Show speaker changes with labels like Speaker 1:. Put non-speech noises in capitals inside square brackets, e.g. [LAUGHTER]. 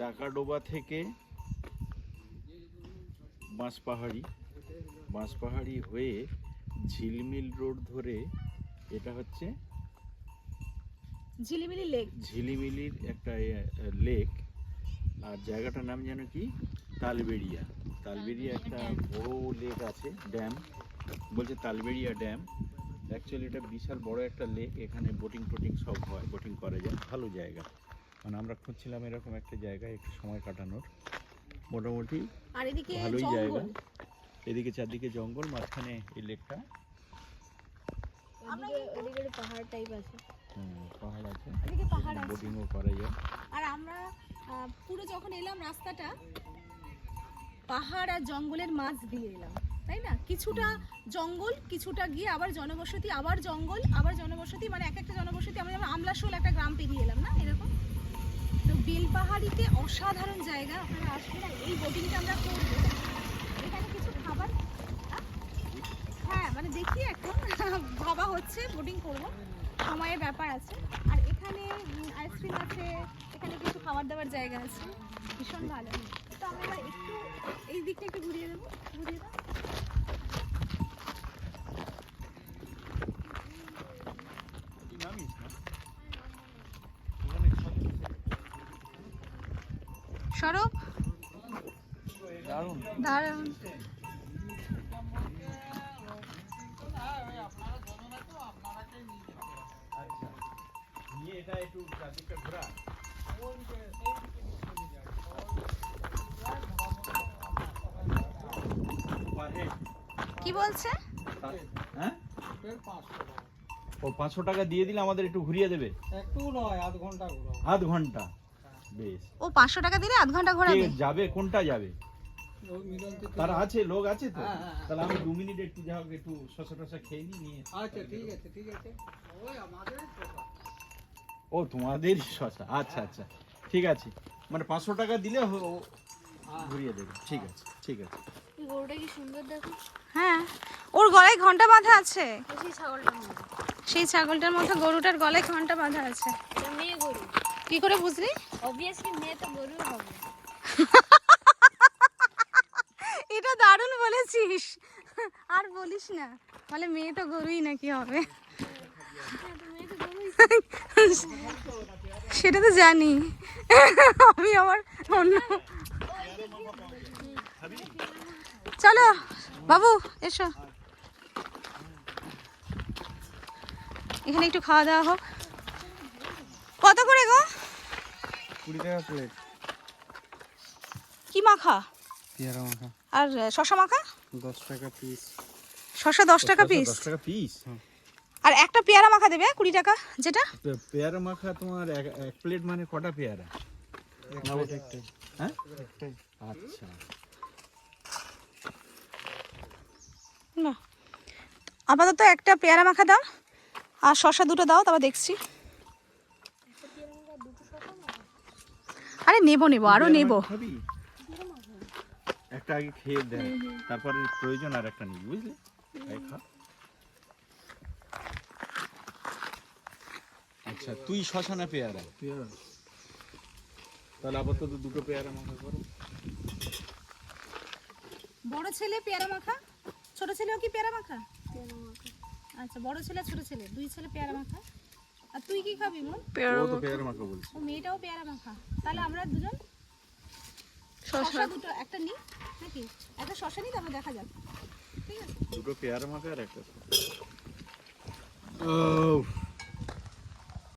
Speaker 1: চাকাডোবা থেকে বাঁশপাহাড়ি। বাঁশপাহাড়ি হয়ে ঝিলমিল রোড ধরে এটা হচ্ছে
Speaker 2: ঝিলিমিলি লেক।
Speaker 1: ঝিলিমিলির একটা লেক। আর জায়গাটার নাম যেন কি? তালবেড়িয়া। তালবেড়িয়া একটা বড় লেক আছে ড্যাম। বলছে তালবেড়িয়া ড্যাম। অ্যাকচুয়ালি এটা বিশাল বড় একটা লেক এখানে বোটিং টোটিং সব হয় বোটিং করা যায়। ভালো জায়গা। মানে আমরা খুঁজছিলাম এরকম একটা জায়গায় একটু সময় কাটানোর। মোটামুটি
Speaker 2: আর এদিকে
Speaker 1: ভালোই জায়গা। এদিকে চারদিকে জঙ্গল মাঝখানে এই লেকটা।
Speaker 2: ওদিকে ওদিকে একটু পাহাড় টাইপ আছে।
Speaker 1: পাহাড় আছে।
Speaker 2: এদিকে পাহাড় আছে।
Speaker 1: বোটিংও করা যায়।
Speaker 2: আর আমরা আহ, পুরো যখন এলাম রাস্তাটা পাহাড় আর জঙ্গলের মাঝ দিয়ে এলাম তাই না? কিছুটা জঙ্গল কিছুটা গিয়ে আবার জনবসতি আবার জঙ্গল আবার জনবসতি মানে এক একটা জনবসতি আমরা যেমন আমলাশোল একটা গ্রাম পেরিয়ে এলাম না? এরকম? তো বেলপাহাড়িতে অসাধারণ জায়গা, আপনারা আসবেন এই বোটিংটা আমরা করব। এখানে কিছু খাবার? হ্যাঁ মানে দেখি এখন, [LAUGHS] ভাবা হচ্ছে বোটিং করব। সময়ের ব্যাপার আছে। আর এখানে আইসক্রিম আছে, এখানে কিছু খাবার দাবার জায়গা আছে। ভীষণ ভালো। তো আমরা একটু এই দিকটা একটু ঘুরিয়ে দেবো, ঘুরিয়ে দাও। সরব
Speaker 1: দারুণ।
Speaker 2: দারুণ।
Speaker 1: এটা একটু চারদিকটা ঘোরা
Speaker 2: কি বলছে?
Speaker 1: হ্যাঁ? ও পাঁচশো টাকা দিয়ে দিলে আমাদের একটু ঘুরিয়ে দেবে।
Speaker 3: একটু নয় আধ ঘণ্টা
Speaker 1: আধ ঘণ্টা। বেশ।
Speaker 2: ও পাঁচশো টাকা দিলে আধ ঘণ্টা
Speaker 1: কে
Speaker 2: ঘোরাবে
Speaker 1: যাবে কোনটা যাবে? তারা আছে লোক আছে তো?
Speaker 3: হ্যাঁ, হ্যাঁ, হ্যাঁ।
Speaker 1: তাহলে আমি দু মিনিট একটু যা হোক একটু শসা টসা খেয়ে নিই নিয়ে।
Speaker 3: আচ্ছা ঠিক আছে ঠিক আছে। ওই আমাদের।
Speaker 1: ও তোমাদের শসা। আচ্ছা আচ্ছা। ঠিক আছে। মানে পাঁচশো টাকা দিলে
Speaker 3: হ্যাঁ।
Speaker 1: ঘুরিয়ে দেবে। ঠিক আছে ঠিক আছে।
Speaker 4: গরুটা কি সুন্দর দেখো?
Speaker 2: হ্যাঁ। ওর গলায় ঘণ্টা বাঁধা আছে।
Speaker 4: সেই ছাগলটার মতো।
Speaker 2: সেই ছাগলটার মতো গরুটার গলায় ঘণ্টা বাঁধা আছে। কি করে বুঝলি?
Speaker 4: অবভিয়াসলি মেয়ে তো গরু হবে।
Speaker 2: এটা দারুণ বলেছিস। আর বলিস না। বলে মেয়ে তো গরুই নাকি হবে? সেটা তো জানি। আমি আমার অন্য চলো বাবু এসো। এখানে একটু খাওয়া দাওয়া হোক।
Speaker 3: কুড়ি টাকা প্লেট
Speaker 2: কি মাখা?
Speaker 3: পেয়ারা মাখা।
Speaker 2: আর শশা মাখা?
Speaker 3: দশ টাকা পিস
Speaker 2: শশা দশ টাকা পিস
Speaker 1: দশ টাকা পিস
Speaker 2: আর একটা পেয়ারা মাখা দেবে কুড়ি টাকা যেটা?
Speaker 1: পেয়ারা মাখা তোমার এক এক প্লেট মানে কটা পেয়ারা? হ্যাঁ? আচ্ছা।
Speaker 2: না। আপাতত একটা পেয়ারা মাখা দাও আর শশা দুটো দাও তারপর দেখছি। আরে নেব নেব
Speaker 1: আরও
Speaker 2: নেব।
Speaker 1: একটা আগে খেয়ে দেখ তারপরে প্রয়োজন আর একটা নিবি বুঝলি? আচ্ছা তুই শশা না পেয়ারা?
Speaker 3: পেয়ারা।
Speaker 1: তাহলে আপাতত দুটো পেয়ারা মাখা করো।
Speaker 2: বড় ছেলে পেয়ারা মাখা? ছোট ছেলেও কি পেয়ারা মাখা? আচ্ছা বড় ছেলে ছোট ছেলে দুই ছেলে পেয়ারা মাখা? আর তুই কি খাবি মন?
Speaker 1: পেয়ারা তো পেয়ারা মাখা বলছে।
Speaker 2: ও মেয়েটাও পেয়ারা মাখা। তাহলে আমরা দুজন শশা দুটো একটা নি নাকি? একটা শশা নি তারপর দেখা যাক। ঠিক আছে?
Speaker 1: দুটো পেয়ারা মাখা আর একটা ও